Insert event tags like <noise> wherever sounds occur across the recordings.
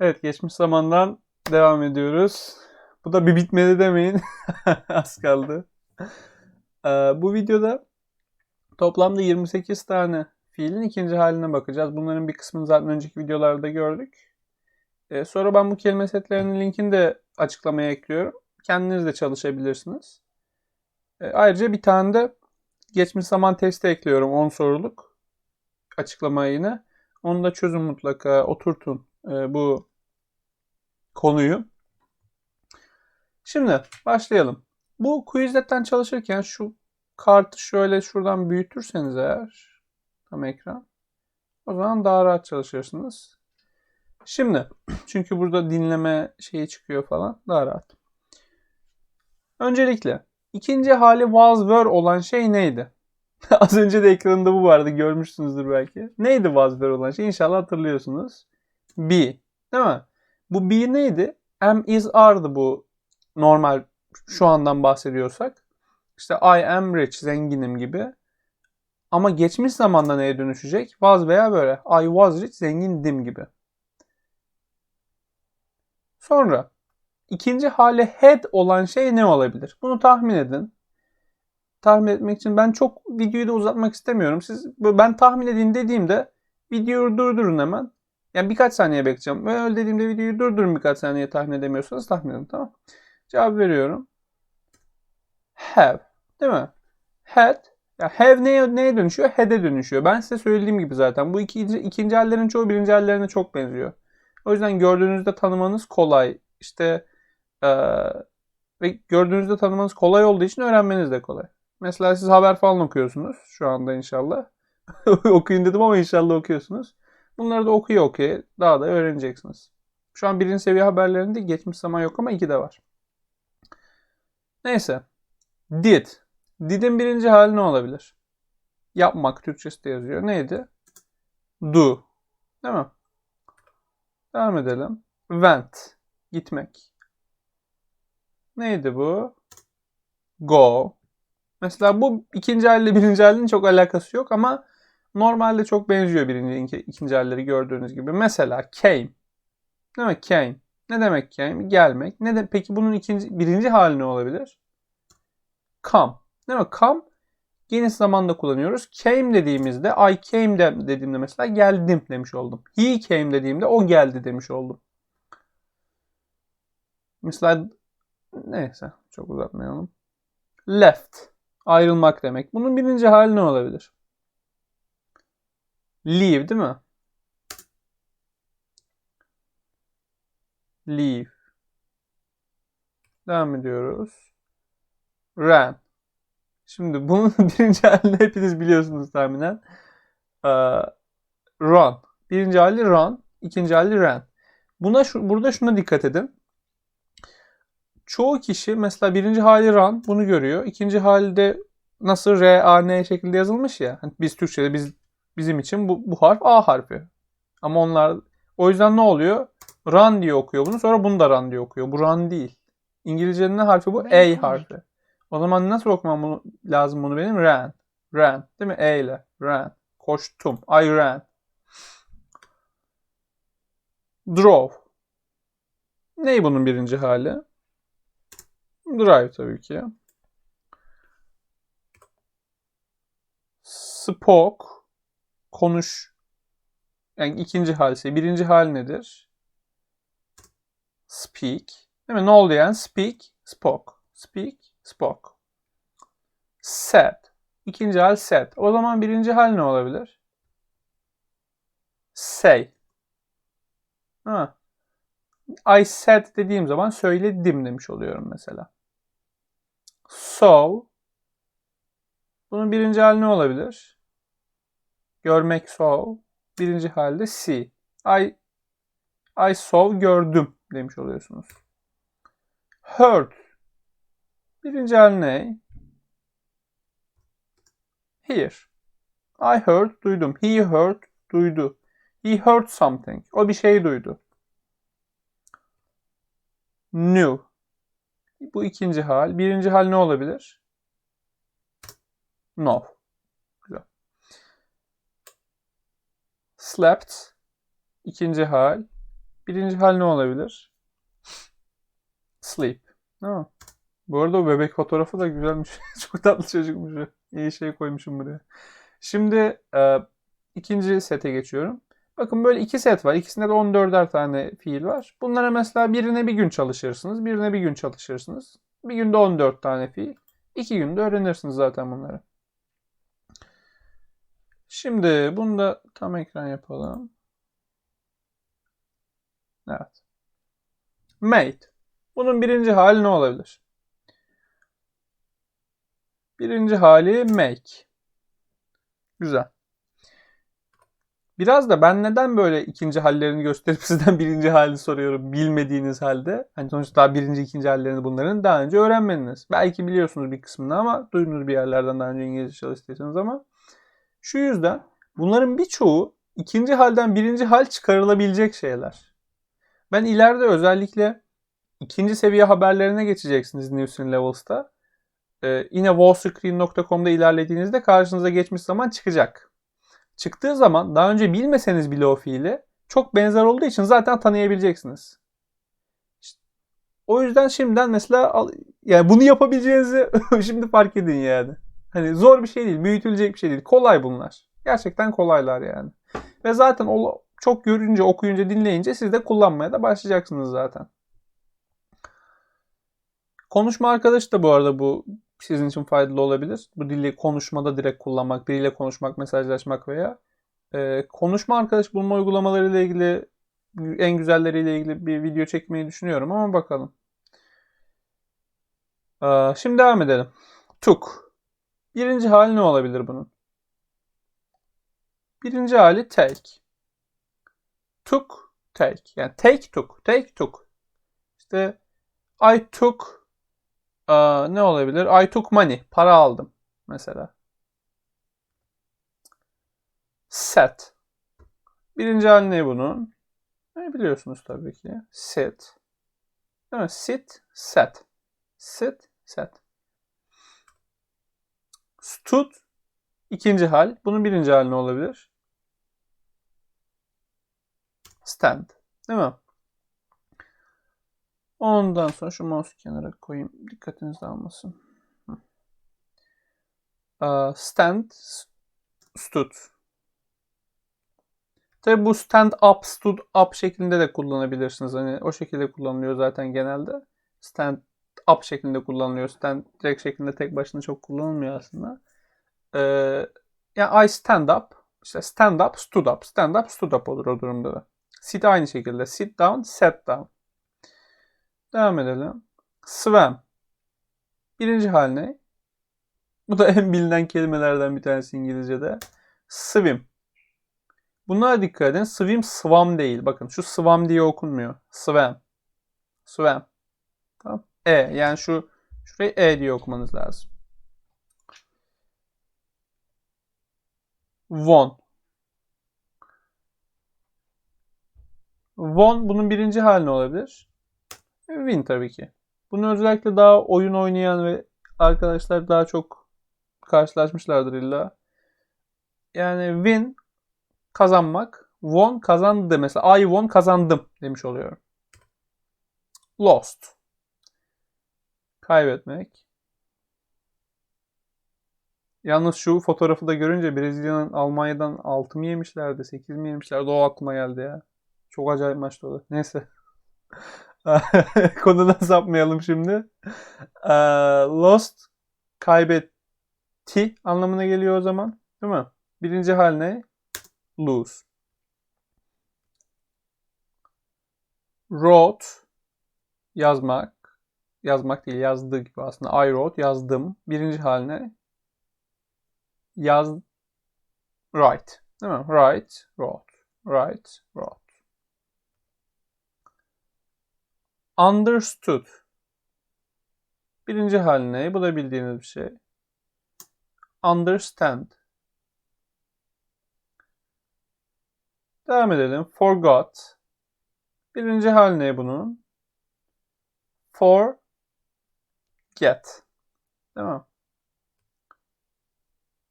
Evet geçmiş zamandan devam ediyoruz. Bu da bir bitmedi demeyin. <laughs> Az kaldı. Ee, bu videoda toplamda 28 tane fiilin ikinci haline bakacağız. Bunların bir kısmını zaten önceki videolarda gördük. Ee, sonra ben bu kelime setlerinin linkini de açıklamaya ekliyorum. Kendiniz de çalışabilirsiniz. Ee, ayrıca bir tane de geçmiş zaman testi ekliyorum 10 soruluk açıklamaya yine. Onu da çözün mutlaka, oturtun bu konuyu. Şimdi başlayalım. Bu Quizlet'ten çalışırken şu kartı şöyle şuradan büyütürseniz eğer tam ekran o zaman daha rahat çalışırsınız. Şimdi <clears throat> çünkü burada dinleme şeyi çıkıyor falan daha rahat. Öncelikle ikinci hali was were olan şey neydi? <laughs> Az önce de ekranında bu vardı görmüşsünüzdür belki. Neydi was were olan şey? İnşallah hatırlıyorsunuz. Be. Değil mi? Bu be neydi? Am is are'dı bu normal şu andan bahsediyorsak. İşte I am rich, zenginim gibi. Ama geçmiş zamanda neye dönüşecek? Was veya böyle. I was rich, zengindim gibi. Sonra ikinci hali had olan şey ne olabilir? Bunu tahmin edin. Tahmin etmek için ben çok videoyu da uzatmak istemiyorum. Siz ben tahmin edin dediğimde videoyu durdurun hemen. Yani birkaç saniye bekleyeceğim. Ve öyle dediğimde videoyu durdurun birkaç saniye tahmin edemiyorsanız tahmin edin tamam. Cevap veriyorum. Have. Değil mi? Had. Ya have neye, neye dönüşüyor? Had'e dönüşüyor. Ben size söylediğim gibi zaten. Bu ikinci, ikinci hallerin çoğu birinci hallerine çok benziyor. O yüzden gördüğünüzde tanımanız kolay. İşte ee, ve gördüğünüzde tanımanız kolay olduğu için öğrenmeniz de kolay. Mesela siz haber falan okuyorsunuz şu anda inşallah. <laughs> Okuyun dedim ama inşallah okuyorsunuz. Bunları da okuyor okuyor daha da öğreneceksiniz. Şu an birinci seviye haberlerinde geçmiş zaman yok ama iki de var. Neyse. Did. Did'in birinci hali ne olabilir? Yapmak Türkçesi de yazıyor. Neydi? Do. Değil mi? Devam edelim. Went. Gitmek. Neydi bu? Go. Mesela bu ikinci haliyle birinci halinin çok alakası yok ama normalde çok benziyor birinci ikinci halleri gördüğünüz gibi. Mesela came. Değil mi? Came. Ne demek came? Gelmek. Ne de peki bunun ikinci birinci hali ne olabilir? Come. Değil mi? Come geniş zamanda kullanıyoruz. Came dediğimizde I came de dediğimde mesela geldim demiş oldum. He came dediğimde o geldi demiş oldum. Mesela neyse çok uzatmayalım. Left. Ayrılmak demek. Bunun birinci hali ne olabilir? Leave değil mi? Leave. Devam ediyoruz. Ran. Şimdi bunun <laughs> birinci halini hepiniz biliyorsunuz tahminen. Ee, run. Birinci hali run. ikinci hali ran. Buna şu, burada şuna dikkat edin. Çoğu kişi mesela birinci hali run bunu görüyor. İkinci halde nasıl R, A, N şeklinde yazılmış ya. Hani biz Türkçe'de biz bizim için bu, bu harf A harfi. Ama onlar o yüzden ne oluyor? Run diye okuyor bunu. Sonra bunu da run diye okuyor. Bu run değil. İngilizcenin ne harfi bu? A harfi. O zaman nasıl okumam bunu, lazım bunu benim? Ran. Ran. Değil mi? E ile. Ran. Koştum. I ran. Drove. Ney bunun birinci hali? Drive tabii ki. Spoke. Konuş. Yani ikinci halse. Birinci hal nedir? Speak. Değil mi? Ne oldu yani? Speak, spoke. Speak, spoke. Said. İkinci hal said. O zaman birinci hal ne olabilir? Say. Ha. I said dediğim zaman söyledim demiş oluyorum mesela. So. Bunun birinci hali ne olabilir? Görmek so. Birinci halde see. I, I saw gördüm demiş oluyorsunuz. Heard. Birinci hali ne? Hear. I heard duydum. He heard duydu. He heard something. O bir şey duydu. Knew. Bu ikinci hal. Birinci hal ne olabilir? No. Güzel. Slept. İkinci hal. Birinci hal ne olabilir? Sleep. Değil? Bu arada o bebek fotoğrafı da güzelmiş. <laughs> Çok tatlı çocukmuş. İyi şey koymuşum buraya. Şimdi e, ikinci sete geçiyorum. Bakın böyle iki set var. İkisinde de 14'er tane fiil var. Bunlara mesela birine bir gün çalışırsınız. Birine bir gün çalışırsınız. Bir günde 14 tane fiil. İki günde öğrenirsiniz zaten bunları. Şimdi bunu da tam ekran yapalım. Evet. Made. Bunun birinci hali ne olabilir? Birinci hali make. Güzel. Biraz da ben neden böyle ikinci hallerini gösterip <laughs> sizden birinci halini soruyorum bilmediğiniz halde. Hani sonuçta daha birinci, ikinci hallerini bunların daha önce öğrenmediniz. Belki biliyorsunuz bir kısmını ama duydunuz bir yerlerden daha önce İngilizce çalıştıysanız ama. Şu yüzden bunların birçoğu ikinci halden birinci hal çıkarılabilecek şeyler. Ben ileride özellikle ikinci seviye haberlerine geçeceksiniz News in Levels'ta. Ee, yine wallscreen.com'da ilerlediğinizde karşınıza geçmiş zaman çıkacak. Çıktığı zaman daha önce bilmeseniz bile o fiili çok benzer olduğu için zaten tanıyabileceksiniz. İşte, o yüzden şimdiden mesela yani bunu yapabileceğinizi <laughs> şimdi fark edin yani. Hani zor bir şey değil, büyütülecek bir şey değil. Kolay bunlar. Gerçekten kolaylar yani. Ve zaten o çok görünce, okuyunca, dinleyince siz de kullanmaya da başlayacaksınız zaten. Konuşma arkadaşı da bu arada bu sizin için faydalı olabilir. Bu dili konuşmada direkt kullanmak, biriyle konuşmak, mesajlaşmak veya e, konuşma arkadaş bulma uygulamaları ile ilgili en güzelleriyle ilgili bir video çekmeyi düşünüyorum ama bakalım. Ee, şimdi devam edelim. Took. Birinci hali ne olabilir bunun? Birinci hali take. Took, take. Yani take took, take took. İşte I took Aa, ne olabilir? I took money. Para aldım mesela. Set. Birinci hali ne bunun? Ne biliyorsunuz tabii ki. Sit. Değil mi? Sit, set. Sit, set. Stood. ikinci hal. Bunun birinci hali ne olabilir? Stand. Değil mi? Ondan sonra şu mouse kenara koyayım. Dikkatiniz dağılmasın. Stand, stood. Tabi bu stand up, stood up şeklinde de kullanabilirsiniz. Hani o şekilde kullanılıyor zaten genelde. Stand up şeklinde kullanılıyor. Stand direkt şeklinde tek başına çok kullanılmıyor aslında. Ee, yani I stand up. İşte stand up, stood up. Stand up, stood up olur o durumda da. Sit aynı şekilde. Sit down, sat down. Devam edelim. Swam. Birinci hal ne? Bu da <laughs> en bilinen kelimelerden bir tanesi İngilizce'de. Swim. Bunlara dikkat edin. Swim, swam değil. Bakın şu swam diye okunmuyor. Swam. Swam. Tamam. E. Yani şu şurayı E diye okumanız lazım. Won. Won bunun birinci hali ne olabilir? Win tabii ki. Bunu özellikle daha oyun oynayan ve arkadaşlar daha çok karşılaşmışlardır illa. Yani win kazanmak. Won kazandı mesela. I won kazandım demiş oluyorum. Lost. Kaybetmek. Yalnız şu fotoğrafı da görünce Brezilya'nın Almanya'dan 6 mı yemişlerdi, 8 mi yemişlerdi o aklıma geldi ya. Çok acayip maçtı o Neyse. <laughs> Konudan sapmayalım şimdi. lost kaybetti anlamına geliyor o zaman. Değil mi? Birinci hal ne? Lose. Wrote yazmak. Yazmak değil yazdı gibi aslında. I wrote yazdım. Birinci hal ne? Yaz write. Değil mi? Write, wrote. Write, wrote. Understood. Birinci hal ne? Bu da bildiğiniz bir şey. Understand. Devam edelim. Forgot. Birinci hal ne bunun? For get. Değil mi?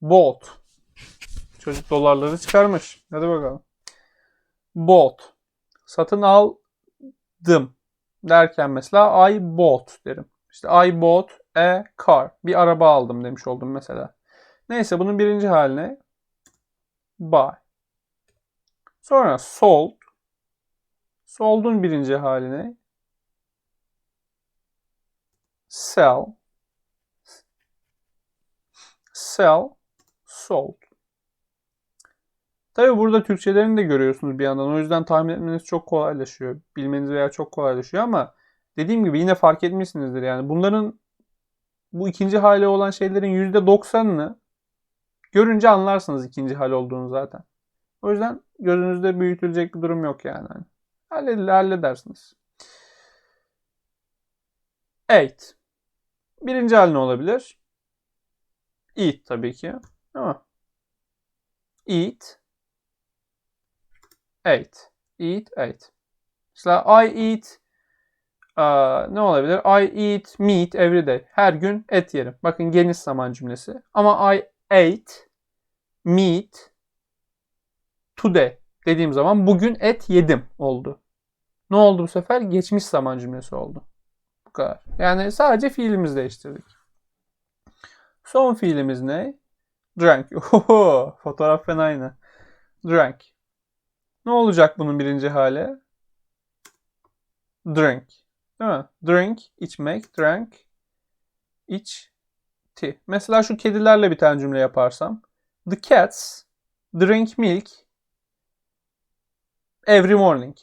Bought. Çocuk dolarları çıkarmış. Hadi bakalım. Bought. Satın al aldım derken mesela I bought derim. İşte I bought a car. Bir araba aldım demiş oldum mesela. Neyse bunun birinci haline buy. Sonra sold. Sold'un birinci haline sell. Sell, sold. Tabi burada Türkçelerini de görüyorsunuz bir yandan. O yüzden tahmin etmeniz çok kolaylaşıyor. Bilmeniz veya çok kolaylaşıyor ama dediğim gibi yine fark etmişsinizdir yani. Bunların bu ikinci hali olan şeylerin %90'ını görünce anlarsınız ikinci hal olduğunu zaten. O yüzden gözünüzde büyütülecek bir durum yok yani. Halled- halledersiniz. Eight. Birinci hal ne olabilir? Eat tabii ki. Ama eat, ate. Eat, ate. Mesela I eat aa, ne olabilir? I eat meat every day. Her gün et yerim. Bakın geniş zaman cümlesi. Ama I ate meat today dediğim zaman bugün et yedim oldu. Ne oldu bu sefer? Geçmiş zaman cümlesi oldu. Kadar. Yani sadece fiilimizi değiştirdik. Son fiilimiz ne? Drank. <laughs> Oho, fotoğraf fena aynı. Drank. Ne olacak bunun birinci hali? Drink. Değil mi? Drink, içmek. Drank, içti. Mesela şu kedilerle bir tane cümle yaparsam. The cats drink milk every morning.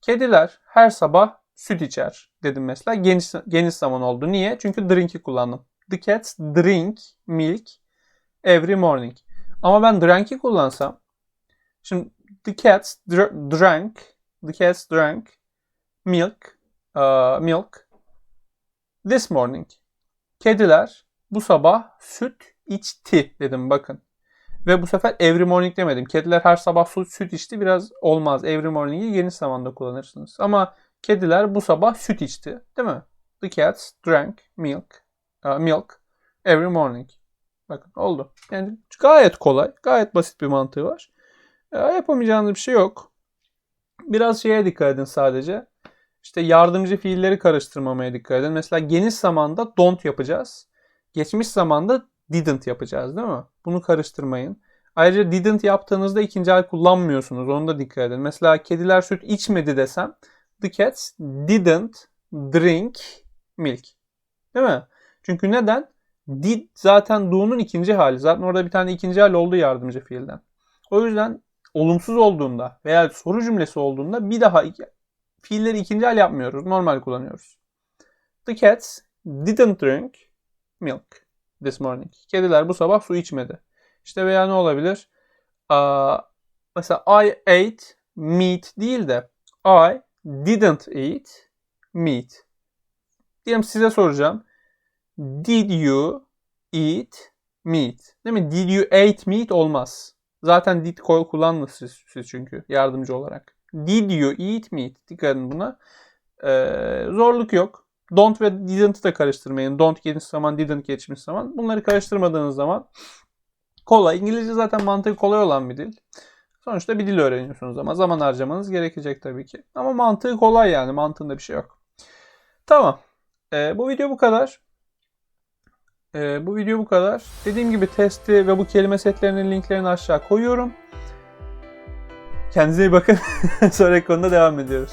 Kediler her sabah süt içer dedim mesela. Geniş, geniş zaman oldu. Niye? Çünkü drink'i kullandım. The cats drink milk every morning. Ama ben drank'i kullansam şimdi the cats dr- drank the cats drank milk uh, milk this morning. Kediler bu sabah süt içti dedim bakın. Ve bu sefer every morning demedim. Kediler her sabah süt, süt içti biraz olmaz. Every morning'i geniş zamanda kullanırsınız. Ama kediler bu sabah süt içti. Değil mi? The cats drank milk uh, milk every morning. Bakın oldu. Yani gayet kolay. Gayet basit bir mantığı var. Ya, yapamayacağınız bir şey yok. Biraz şeye dikkat edin sadece. İşte yardımcı fiilleri karıştırmamaya dikkat edin. Mesela geniş zamanda don't yapacağız. Geçmiş zamanda didn't yapacağız değil mi? Bunu karıştırmayın. Ayrıca didn't yaptığınızda ikinci hal kullanmıyorsunuz. Onu da dikkat edin. Mesela kediler süt içmedi desem the cats didn't drink milk. Değil mi? Çünkü neden? Did zaten do'nun ikinci hali. Zaten orada bir tane ikinci hal oldu yardımcı fiilden. O yüzden olumsuz olduğunda veya soru cümlesi olduğunda bir daha fiilleri ikinci hal yapmıyoruz. Normal kullanıyoruz. The cats didn't drink milk this morning. Kediler bu sabah su içmedi. İşte veya ne olabilir? Aa, mesela I ate meat değil de I didn't eat meat. Diyelim size soracağım. Did you eat meat? Değil mi? Did you eat meat olmaz. Zaten did koy kullanmış siz, çünkü yardımcı olarak. Did you eat meat? Dikkat edin buna. Ee, zorluk yok. Don't ve didn't da karıştırmayın. Don't geniş zaman, didn't geçmiş zaman. Bunları karıştırmadığınız zaman kolay. İngilizce zaten mantığı kolay olan bir dil. Sonuçta bir dil öğreniyorsunuz ama zaman harcamanız gerekecek tabii ki. Ama mantığı kolay yani. Mantığında bir şey yok. Tamam. Ee, bu video bu kadar. Ee, bu video bu kadar. Dediğim gibi testi ve bu kelime setlerinin linklerini aşağı koyuyorum. Kendinize iyi bakın. <laughs> Sonraki konuda devam ediyoruz.